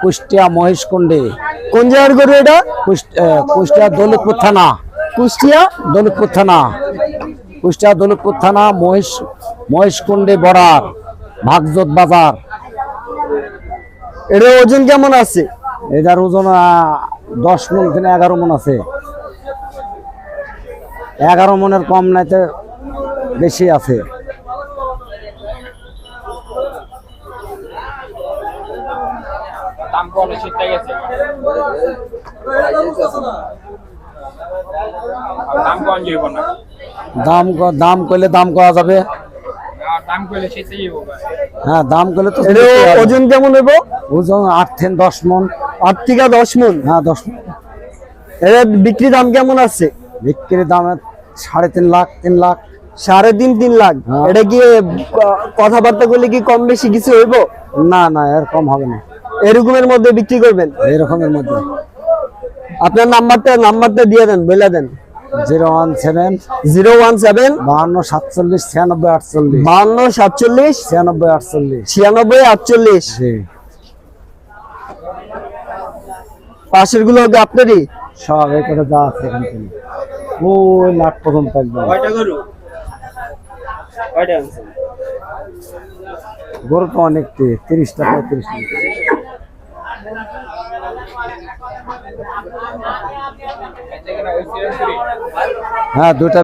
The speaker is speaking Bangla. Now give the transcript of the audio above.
কুষ্টিয়া মহেশকুণ্ডে। কোন জায়গার গরু এটা? কুষ্টিয়া দৌলতপুর থানা। কুষ্টিয়া? দৌলতপুর থানা। কুষ্টিয়া দৌলতপুর থানা মহেশ মহেশকুণ্ডে বরার ভাগজত বাজার। এটার ওজন কেমন আছে? এটার ওজন দশ মন থেকে এগারো মন আছে। এগারো মনের কম নাইতে বেশি আছে। দাম কম শীতটা গেছে। দাম কম যাইব না। দাম দাম করলে দাম করা যাবে? যাইব হ্যাঁ দাম করলে তো এটা বেশি হবে। ওজন কেমন হইব? ওজন আট থেকে দশ মন। আট থেকে দশ মন? হ্যাঁ দশ মণ। এটা বিক্রি দাম কেমন আছে? বিক্রির দাম সাড়ে তিন লাখ তিন লাখ। সাড়ে তিন তিন লাখ। হ্যাঁ। এটা কি কথাবার্তা করলে কি কম বেশি কিছু হইব? না না এরকম হবে না। এরকমের মধ্যে বিক্রি করবেন? এরকমের মধ্যে। আপনার নাম্বারটা নাম্বারটা দিয়ে দেন বলে দেন। Zero one seven zero one seven বাহান্ন সাতচল্লিশ ছিয়ানব্বই আটচল্লিশ। বাহান্ন সাতচল্লিশ ছিয়ানব্বই আটচল্লিশ। ছিয়ানব্বই আটচল্লিশ। পাশেরগুলো হবে আপনারই? সব এ করে যা আছে এখান থেকে। ওই লাখ পর্যন্ত একদম গরু? তো অনেকটি তিরিশটা পঁয়ত্রিশটা হ্যাঁ দুটা